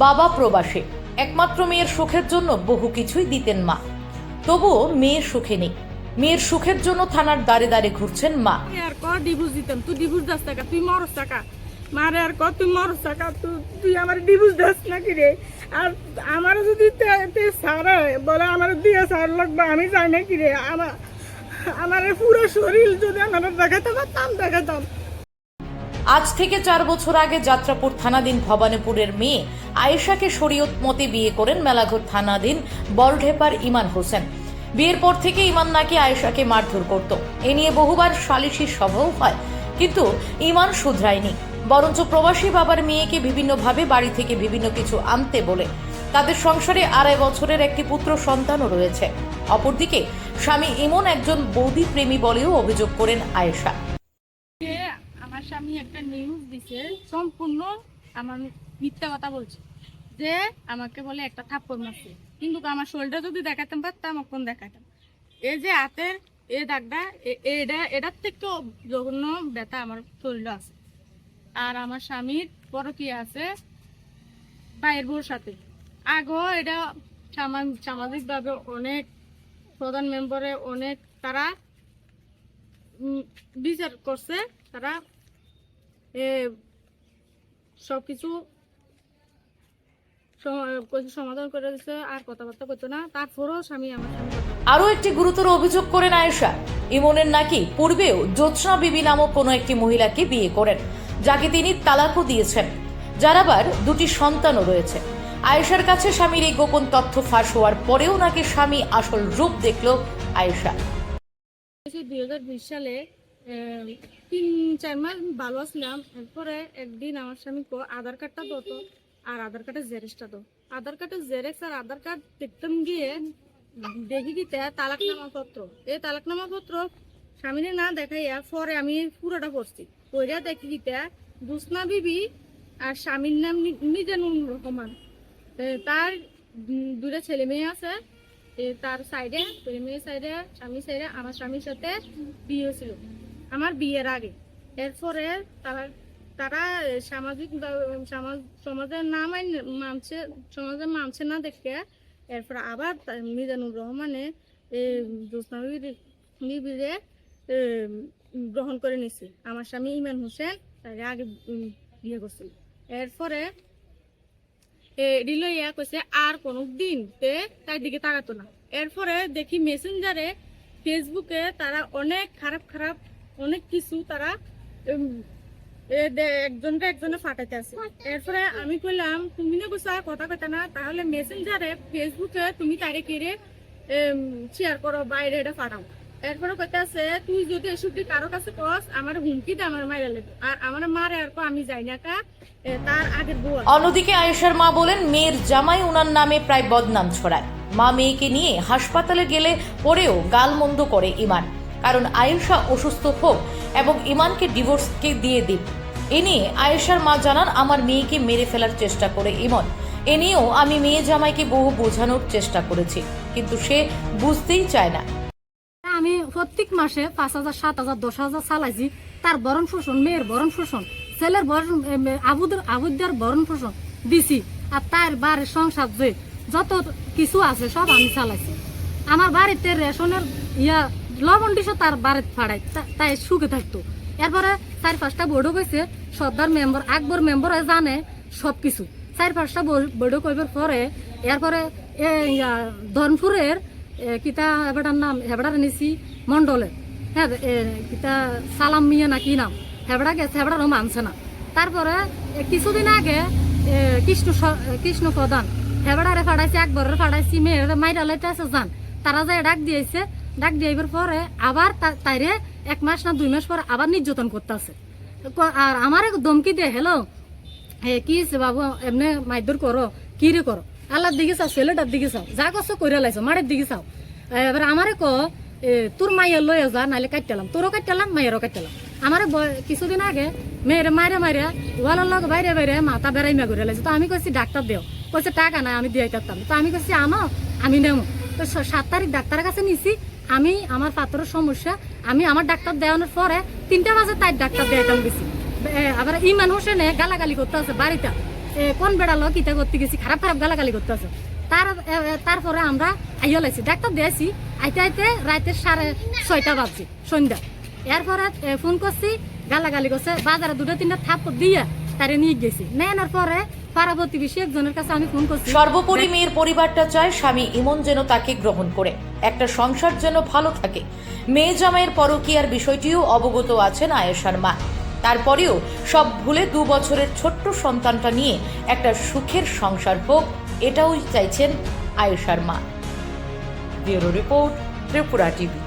বাবা প্রবাসে। একমাত্র মেয়ের সুখের জন্য বহু কিছুই দিতেন মা। তবুও মেয়ের সুখে নেই। মেয়ের সুখের জন্য থানার দ্বারে দ্বারে ঘুরছেন মা। আর ক ডিভোর্স দিতাম? তুই ডিভোর্স দাস টাকা তুই মরস টাকা মারে আর ক, তুই মরস টাকা তুই তুই আমার ডিভোর্স দাস নাকি রে? আর আমার যদি সারা বলে আমার দিয়ে সার লাগবে, আমি যাই নাকি রে? আমার আমার পুরো শরীর যদি আমার দেখাতে পারতাম দেখাতাম আজ থেকে চার বছর আগে যাত্রাপুর থানাধীন ভবানীপুরের মেয়ে আয়েশাকে শরীয়ত মতে বিয়ে করেন মেলাঘর থানাধীন বলঢেপার ইমান হোসেন। বিয়ের পর থেকে ইমান নাকি আয়েশাকে মারধর করত। এ নিয়ে বহুবার সালিশির সভাও হয়, কিন্তু ইমান শুধরায়নি। বরঞ্চ প্রবাসী বাবার মেয়েকে বিভিন্নভাবে বাড়ি থেকে বিভিন্ন কিছু আনতে বলে। তাদের সংসারে আড়াই বছরের একটি পুত্র সন্তানও রয়েছে। অপরদিকে স্বামী ইমন একজন বৌদি প্রেমী বলেও অভিযোগ করেন আয়েশা। আমার স্বামী একটা নিউজ দিছে, সম্পূর্ণ আমার মিথ্যা কথা বলছে, যে আমাকে বলে একটা থাপ্পড় মারছে। কিন্তু আমার শরীরটা যদি দেখাতাম পারতাম, এখন দেখাতাম এই যে হাতের এই দাগটা, এ- এটা, এটার থেকেও জঘন্য ব্যথা আমার শরীরে আছে। আর আমার স্বামীর বড় কি আছে ভাইয়ের বউর সাথে। আগেও এটা সামা- সামাজিকভাবে অনেক প্রধান মেম্বারে অনেক তারা বিচার করছে, তারা সম- কিছু সমাধান করে দিচ্ছে আর কথাবার্তা করতো না। তারপরেও স্বামী আমার স্বামী আরও একটি গুরুতর অভিযোগ করেন আয়েশা। ইমনের নাকি পূর্বেও জ্যোৎস্না বিবি নামক কোনো একটি মহিলাকে বিয়ে করেন যাকে তিনি তালাকও দিয়েছেন। যার আবার দুটি সন্তানও রয়েছে। আয়েশার কাছে স্বামীর এই গোপন তথ্য ফাঁস হওয়ার পরেও নাকি স্বামী আসল রূপ দেখল আয়েশা। দুই হাজার বিশ সালে তিন, চার মাস ভালো আসলাম এরপরে একদিন আমার স্বামী আধার কার্ডটা দত আর আধার কার্ডের জেরেক্সটা দো আধার কার্ডের জেরেক্স আর আধার কার্ড দেখতাম গিয়ে দেখি দিতে তালাকনামা পত্র এই তালাকনামা পত্র স্বামীরে না দেখাইয়া পরে আমি পুরোটা পড়ছি। পড়িয়া দেখি দিতে দুসনা বিবি আর স্বামীর নাম মিজানুর রহমান। তার দুটা ছেলে মেয়ে আছে। তার সাইডে ছেলে মেয়ে সাইডে স্বামী সাইডে আমার স্বামীর সাথে বিয়ে হয়েছিল। আমার বিয়ের আগে। এরপরে তারা তারা সামাজিক সমাজের নাম মানছে সমাজের মানছে না দেখে। এরপর আবার মিজানুর রহমানে বিবিরে গ্রহণ করে নিছে। আমার স্বামী ইমান হোসেন, তাকে আগে বিয়ে করছিল। এরপরে রিলো ইয়া কইছে, আর কোনো দিন তে তার দিকে তাকাতো না। এরপরে দেখি মেসেঞ্জারে ফেসবুকে তারা অনেক খারাপ খারাপ অনেক কিছু তারা উম, এ দে- একজনটা একজনে ফাটাইতে আছে। এরপরে আমি কইলাম তুমি না কইছা কথা কইতা না তাহলে মেসেঞ্জারে ফেসবুকে তুমি তারে কেড়ে শেয়ার করো বাইরে এটা ফাটাও। এরপরে কইতে আছে তুই যদি এসব দিয়ে কারও কাছে কস আমার হুমকি দে আমার মায়ের লেগে আর আমার মারে আর আমি যাই না কা তার আগের বউ। অন্যদিকে আয়েশার মা বলেন মেয়ের জামাই ওনার নামে প্রায় বদনাম ছড়ায়। মা মেয়েকে নিয়ে হাসপাতালে গেলে পরেও গালমন্দ করে ইমান। কারণ আয়েশা অসুস্থ হোক এবং ইমানকে ডিভোর্সকে দিয়ে দিন। এ নিয়ে আয়েশার মা জানান, আমার মেয়েকে মেরে ফেলার চেষ্টা করে ইমন। এ নিয়েও আমি মেয়ে জামাইকে বহু বোঝানোর চেষ্টা করেছি, কিন্তু সে বুঝতেই চায় না। আমি প্রত্যেক মাসে পাঁচ হাজার, সাত হাজার, দশ হাজার চালাইছি। তার বরণ শোষণ, মেয়ের বরণ শোষণ, ছেলের বরণ আবুদের, আবুদার বরণ শোষণ দিছি। আর তার বাড়ির সংসার যে যত কিছু আছে সব আমি চালাইছি। আমার বাড়িতে রেশনের ইয়া লবণ দিছে, তার বাড়িতে ফাড়াই তা- তাই সুখে থাকতো। এরপরে চার পাঁচটা বড় গেছে সর্দার মেম্বার, আকবর মেম্বার জানে সব কিছু চার পাঁচটা বড় করবার পরে, এরপরে ধনপুরের কিতা এবাটার নাম হেবড়ার নিছি মন্ডলে হ্যাঁ কিতা, সালাম মিয়া না কি নাম? হেবড়া গেছে হেবড়ারও মানছে না। তারপরে কিছুদিন আগে কৃষ্ণ কৃষ্ণ প্রধান হেবড়ারে ফাড়াইছে একবারের ফাড়াইছি, মেয়ের মাইরা লাইতে আছে যান তারা যায় ডাক দিয়েছে ডাক দিয়াইবার পরে আবার তাইরে এক মাস না দুই মাস পরে আবার নির্যাতন করতেছে। আর আমার দমকি দিয়ে হেলো হে কি বাবু? এমনি মাইদুর করো, কি রে করো? আল্লাহর দিকে চাও, ছেলেটার দিকে চাও, যা করছ করে লাইছো, মারের দিকে চাও। এবার আমারে ক তোর মাইয়ের লয়ে যা নাহলে কাটতেলাম। তোরও কাটতেলাম মায়েরও কাটতেলাম। আমার কিছুদিন আগে মেয়েরে মারে মারে ওয়ালার লগ বাইরে বাইরে মাথা বেড়াই মা করে লাইছে। তো আমি কইছি, ডাক্তার দেও। কইছে, টাকা নাই, আমি দিয়ে পারতাম তো আমি কইছি, আনো, আমি নেমো। তো সাত তারিখ ডাক্তারের কাছে নিছি। আমি আমার পাথরের সমস্যা, আমি আমার ডাক্তার দেওয়ানোর পরে তিনটা বাজে তাই ডাক্তার দেওয়াইতাম গেছি আবার ইমান হোসেনে গালাগালি করতে আছে বাড়িটা কোন বেড়ালো কিতা করতে গেছি, খারাপ খারাপ গালাগালি করতে আছে। তার তারপরে আমরা আইয়া লাইছি। ডাক্তার দিয়েছি আইতে আইতে রাতের সাড়ে ছয়টা বাজছে, সন্ধ্যা। এরপরে ফোন করছি, গালাগালি করছে, বাজারে দুটো তিনটা থাপ দিয়ে তারে নিয়ে গেছি। নেওয়ার পরে পাড়া প্রতিবেশী একজনের কাছে আমি ফোন করছি। সর্বোপরি মেয়ের পরিবারটা চায় স্বামী ইমন যেন তাকে গ্রহণ করে। একটা সংসার যেন ভালো থাকে। মেয়ে জামাইয়ের পরকীয়ার বিষয়টিও অবগত আছেন আয়েশার মা। তারপরেও সব ভুলে দু বছরের ছোট্ট সন্তানটা নিয়ে একটা সুখের সংসার হোক এটাও চাইছেন আয়েশার মা। Bureau report Tripura TV.